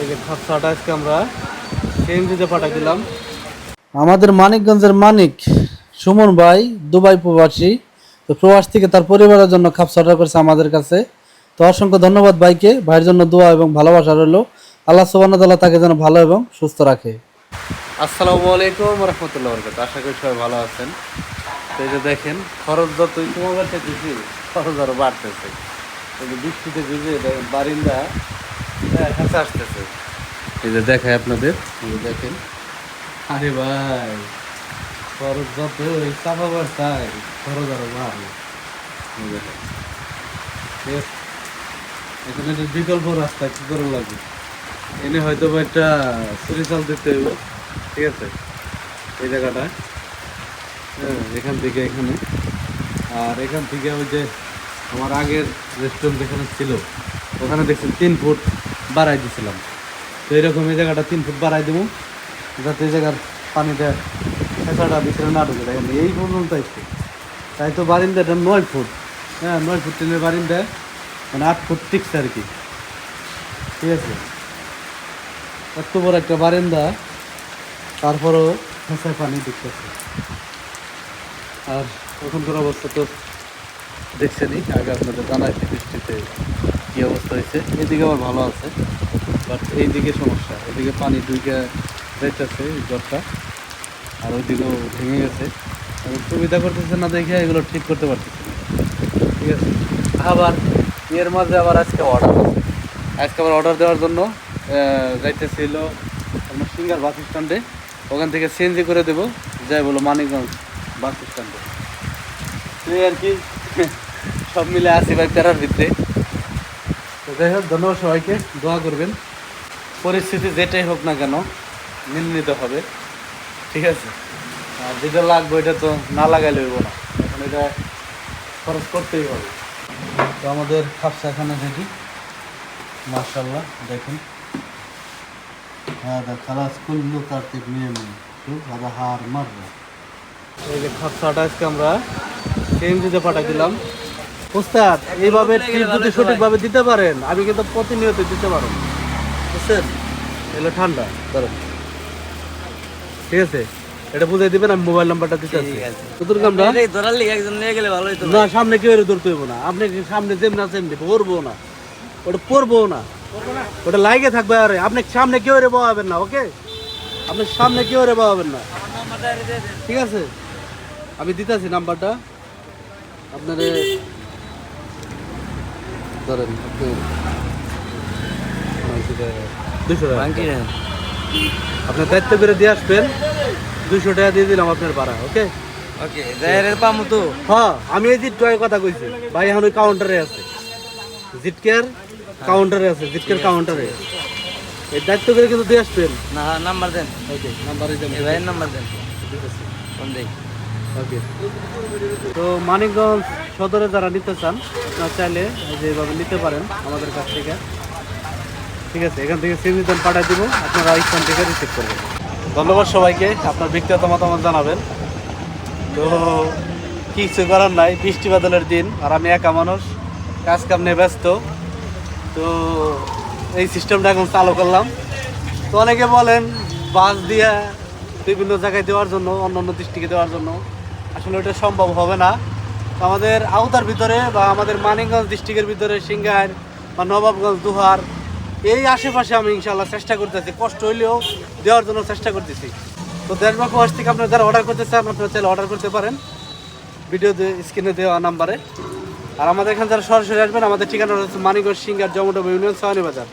এই যে খাপসাটা আজকে আমরা সিএনজিতে পাঠাই দিলাম। আমাদের মানিকগঞ্জের মানিক সুমন ভাই দুবাই প্রবাসী তো প্রবাস থেকে তার পরিবারের জন্য খাপস অর্ডার করেছে আমাদের কাছে। তো অসংখ্য ধন্যবাদ ভাইকে। ভাইয়ের জন্য দোয়া এবং ভালোবাসা রইল। আল্লাহ সুবাহ তাল্লাহ তাকে যেন ভালো এবং সুস্থ রাখে। আসসালামু আলাইকুম রহমতুল্লাহ বরকাত আশা করি সবাই ভালো আছেন। তো এই যে দেখেন খরচ যতই কমে খরচ আরও বাড়তেছে। বৃষ্টিতে ভিজে বারিন্দা হ্যাঁ, আসতেছে। এই যে দেখায় আপনাদের দেখেন। আরে ভাই খরচ যতই চাপা বাড়তাই খরচ আরও আছে? এখানে যে বিকল্প রাস্তা কি করে লাগবে? এনে হয়তো বা একটা সরিষাল দিতে হইব ঠিক আছে? এই জায়গাটা হ্যাঁ এখান থেকে এখানে। আর এখান থেকে ওই যে আমার আগের রেস্টুরেন্ট যেখানে ছিল ওখানে দেখছেন তিন ফুট বাড়াই দিছিলাম। তো এরকম এই জায়গাটা তিন ফুট বাড়াই দেবো, যাতে এই জায়গার পানিটা খেসাটা ভিতরে না ঢুকে। দেখেন, এই পর্যন্ত আসছে তাই তো বারিন্দাটা নয় ফুট। হ্যাঁ নয় ফুট টেনের বারিন্দা মানে আট ফুট টিকছে আর কি। ঠিক আছে? এত বড় একটা বারান্দা, তারপরও ফেঁসায় পানি ঢুকতেছে। আর ওখানকার অবস্থা তো দেখছেনই, আগে আপনাদের জানাইছি বৃষ্টিতে হয়েছে। এদিকে আবার ভালো আছে বাট এইদিকে সমস্যা। এদিকে পানি ঢুকে যাইতেছে জলটা আর ওইদিকেও ভেঙে গেছে। সুবিধা করতেছে না দেখে এগুলো ঠিক করতে পারতেছে না। ঠিক আছে? আবার এর মাঝে আবার আজকে অর্ডার আছে। আজকে আবার অর্ডার দেওয়ার জন্য যাইতেছিল আপনার সিঙ্গার বাস স্ট্যান্ডে। ওখান থেকে সিএনজি করে দেবো, যাই বলো মানিকগঞ্জ বাস স্ট্যান্ডে। এই আর কি? সব মিলে আসি ভাই প্যারার ভিতরে। তো যাই হোক, ধন্যবাদ সবাইকে। দোয়া করবেন। পরিস্থিতি যেটাই হোক না কেন মেনে নিতে হবে। ঠিক আছে? আর যেটা লাগবে এটা তো না লাগাইলে হইব না। এখন এটা খরচ করতেই হবে। তো আমাদের খাপসাখানা থাকি মার্শাল্লাহ দেখুন। হ্যাঁ খালাস কুল্লু কার্তিক নিয়ে নিয়ে দাদা হার মারবে এই যে খাপসাটা আজকে আমরা সেম দিতে পাঠা উস্তাদ এইভাবে টিপ যদি সঠিকভাবে দিতে পারেন আমি কিন্তু প্রতিনিয়ত দিতে পারো বুঝছেন? এগুলো ঠান্ডা ধরেন। ঠিক আছে? এটা বুঝাই দিবেন আমি মোবাইল নাম্বারটা দিতে আছি। চতুর কামটা ধরার লিগে একজন নিয়ে গেলে ভালো না সামনে কেউ ধরতে হইব না। আপনি সামনে যেমনি আছে এমনি পড়ব না। ওটা পড়ব না। ওটা লাইগে থাকবে আরে। আপনি সামনে কেউ রে বহাবেন না ওকে? আপনি সামনে কেউ রে বহাবেন না। ঠিক আছে? আমি দিতেছি নাম্বারটা আপনারে ধরেন আপনি দুশো টাকা। আপনার দায়িত্ব করে দিয়ে আসবেন দুশো টাকা দিয়ে দিলাম আপনার ভাড়া ওকে? ওকে পামু তো। হ্যাঁ আমি এই জিট্টয়ের কথা কইছি। ভাই এখন ওই কাউন্টারে আছে। জিটকের কাউন্টারে আছে জিটকের কাউন্টারে এই দায়িত্ব করে কিন্তু দিয়ে আসবেন। না নাম্বার দেন। ওকে নাম্বারে যাবেন ভাইয়ের নাম্বার দেন। ফোন দেই। ওকে তো মানিকগঞ্জ সদরে যারা নিতে চান আপনারা চাইলে যেভাবে নিতে পারেন আমাদের কাছ থেকে। ঠিক আছে, এখান থেকে সিমিজন পাঠিয়ে দিব, আপনারা স্থান থেকে রিসিভ করবেন। ধন্যবাদ সবাইকে, আপনার ব্যক্তিগত মতামত জানাবেন। তো কিছু করার নাই, বৃষ্টি বাদলের দিন, আর আমি একা মানুষ, কাজ কাম নিয়ে ব্যস্ত। তো এই সিস্টেমটা এখন চালু করলাম। তো অনেকে বলেন, বাস দিয়ে বিভিন্ন জায়গায় দেওয়ার জন্য অন্য অন্য ডিস্ট্রিক্টে দেওয়ার জন্য। আসলে ওটা সম্ভব হবে না। আমাদের আওতার ভিতরে বা আমাদের মানিকগঞ্জ ডিস্ট্রিক্টের ভিতরে সিঙ্গার বা নবাবগঞ্জ, দুহার, এই আশেপাশে আমি ইনশাল্লাহ চেষ্টা করতেছি। কষ্ট হইলেও দেওয়ার জন্য চেষ্টা করতেছি। তো দেশ বা প্রবাস থেকে আপনারা যারা অর্ডার করতে চান, আপনারা চাইলে অর্ডার করতে পারেন। ভিডিও স্ক্রিনে দেওয়া নাম্বারে আর আমাদের এখানে যারা সরাসরি আসবেন, আমাদের ঠিকানা হচ্ছে মানিকগঞ্জ সিঙ্গার জমটো ইউনিয়ন সাহানি বাজার।